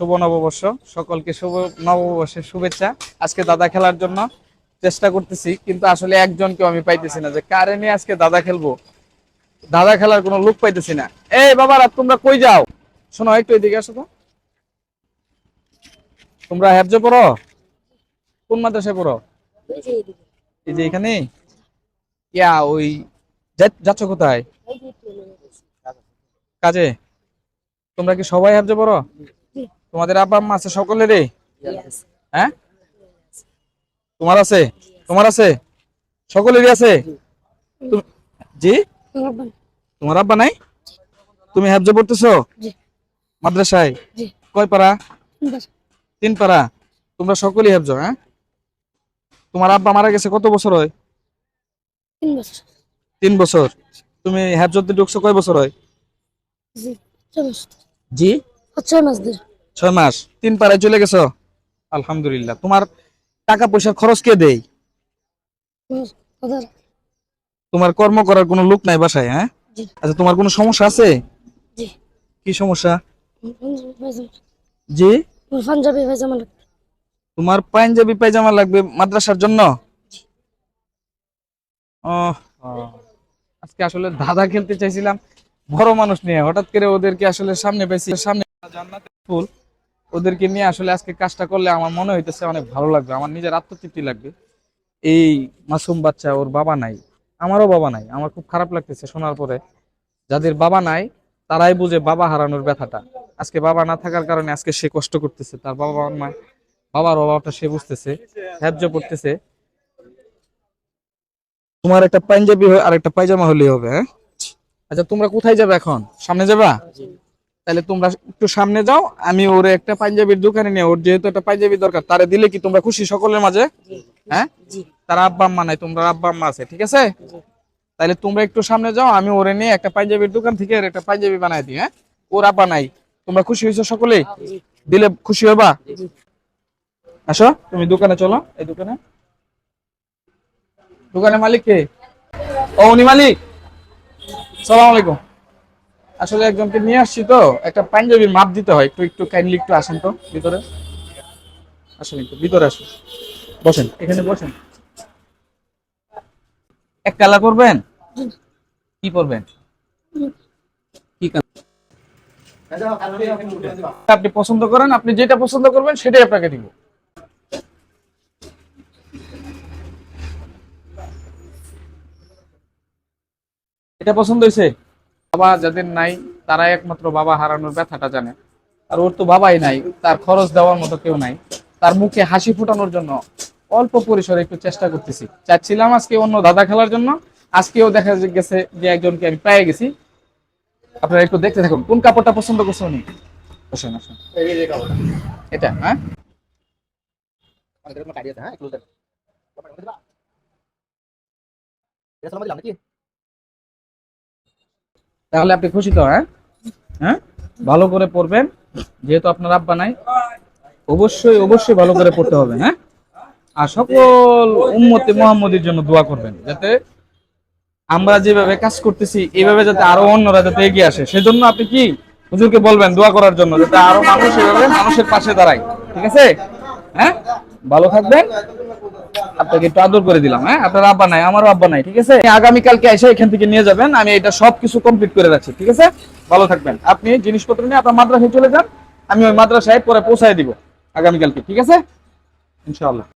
শুভ নববর্ষ। সকলকে শুভ নববর্ষের শুভেচ্ছা। আজকে দাদা খেলার জন্য চেষ্টা করতেছি, কিন্তু আসলে একজনকেও আমি পাইতেছি না যে কারে নিয়ে আজকে দাদা খেলব। দাদা খেলার কোনো লোক পাইতেছি না। এই বাবারা তোমরা কই যাও? শোনো, একটু এদিকে আসো তো। তোমরা হ্যাবজে পড়ো? কোন মাদ্রাসায় পড়ো? এই যে এখানে। ইয়া, ওই যাচ্ছ কোথায়? কাজে? তোমরা কি সবাই হ্যাবজে পড়ো? তোমাদের আব্বা আম্মা আছে সকলেরই? হ্যাঁ? তোমার আছে? তোমার আছে? সকলেরই আছে? জি। তোমার আব্বা নাই। তুমি হ্যাবজে পড়তেছো। মাদ্রাসায়? কয় পারা তিন পারা তোমরা সকলেই হ্যাবজো হ্যাঁ? তোমার আব্বা মারা গেছে কত বছর হয়? তিন বছর। তিন বছর। তুমি হ্যাবজতে ঢুকছো কয় বছর হয়? জি জি? ছয় মাস ধরে। ছয় মাস তিন পাড়ায় চলে গেছো? আলহামদুলিল্লাহ। তোমার টাকা পয়সার খরচ কে দেই তোমার কর্ম করার কোনো লোক নাই বাসায় হ্যাঁ? আচ্ছা তোমার কোনো সমস্যা আছে? কি সমস্যা? পাঞ্জাবি জি? পাঞ্জাবি পায়জামা লাগবে। তোমার পাঞ্জাবি পায়জামা লাগবে মাদ্রাসার জন্য? আজকে আসলে দাদা খেলতে চাইছিলাম। বড় মানুষ নিয়ে হঠাৎ করে ওদেরকে আসলে সামনে পেয়েছি সামনে জান্নাতের ফুল। ওদেরকে নিয়ে আসলে আজকে কাজটা করলে আমার মনে হইতেছে অনেক ভালো লাগবে, আমার নিজের আত্মতৃপ্তি লাগবে। এই মাসুম বাচ্চা ওর বাবা নাই, আমারও বাবা নাই, আমার খুব খারাপ লাগতেছে শোনার পরে। যাদের বাবা নাই, তারাই বুঝে বাবা হারানোর ব্যথাটা। আজকে বাবা না থাকার কারণে আজকে সে কষ্ট করতেছে, তার বাবা মা বাবার অভাবটা সে বুঝতেছে হ্যাবজ করতেছে। তোমার একটা পাঞ্জাবি আর একটা পায়জামা হলেই হবে হ্যাঁ? আচ্ছা তোমরা কোথায় যাবে এখন? সামনে যাবা? তাহলে তোমরা একটু সামনে যাও আমি ওরে একটা পাঞ্জাবির দোকানে নিয়ে ওর যেহেতু একটা পাঞ্জাবি দরকার তারে দিলে কি তোমরা খুশি সকলের মাঝে? হ্যাঁ? তার আব্বা আম্মা নাই তোমরা আব্বা আম্মা আছে ঠিক আছে? তাহলে তোমরা একটু সামনে যাও আমি ওরে নিয়ে একটা পাঞ্জাবির দোকান থেকে একটা পাঞ্জাবি বানাই দিই হ্যাঁ? ওর আব্বা নাই তোমরা খুশি হয়েছো সকলেই জি। দিলে খুশি হবা? আসো তুমি দোকানে চলো এই দোকানে। দোকানের মালিক কে? ও উনি মালিক। সালাম আলাইকুম। আসলে একজনকে নিয়ে আসছি তো, একটা পাঞ্জাবির মাপ দিতে হয়, একটু একটু কাইন্ডলি একটু আসেন তো, ভিতরে। আসেন একটু, ভিতরে আসুন। বসেন, এখানে বসেন। এক কালার করবেন কি করবেন কি আপনি পছন্দ করেন, আপনি যেটা পছন্দ করবেন, সেটাই আপনাকে দিব। এটা পছন্দ হয়েছে? বাবা যাদের নাই, তারা একমাত্র বাবা হারানোর ব্যথাটা জানে। আর ওর তো বাবাই নাই, তার খরচ দেওয়ার মতো কেউ নাই। তার মুখে হাসি ফোটানোর জন্য অল্প পরিসরে একটু চেষ্টা করতেছি। চাচ্ছিলাম আজকে অন্য দাদা খেলার জন্য। আজকেও দেখা গেছে যে একজনকে আমি পেয়ে গেছি। আপনারা একটু দেখতে থাকুন, কোন কাপড়টা পছন্দ করছে উনি? আসেন এটা হ্যাঁ? তাহলে আপনি খুশি তো হ্যাঁ? হ্যাঁ? ভালো করে পড়বেন, যেহেতু আপনার আব্বা নাই, অবশ্যই অবশ্যই ভালো করে পড়তে হবে হ্যাঁ? আর সকল উম্মতে মোহাম্মদের জন্য দোয়া করবেন, যাতে আমরা যেভাবে কাজ করতেছি এইভাবে যাতে আরও অন্যরা যাতে এগিয়ে আসে। সেজন্য আপনি কি হুজুরকে বলবেন দোয়া করার জন্য, যাতে আরও মানুষ এভাবে মানুষের পাশে দাঁড়ায়, ঠিক আছে? হ্যাঁ? ভালো থাকবেন। আপনাকে একটু আদর করে দিলাম হ্যাঁ? আপনার আব্বা নাই, আমারও আব্বা নাই, ঠিক আছে? আগামীকালকে এসে এখান থেকে নিয়ে যাবেন, আমি এটা সব কিছু কমপ্লিট করে রাখছি, ঠিক আছে? ভালো থাকবেন। আপনি জিনিসপত্র নিয়ে আপনার মাদ্রাসায় চলে যান, আমি ওই মাদ্রাসায় পরে পৌঁছায় দিব আগামীকালকে, ঠিক আছে? ইনশাআল্লাহ।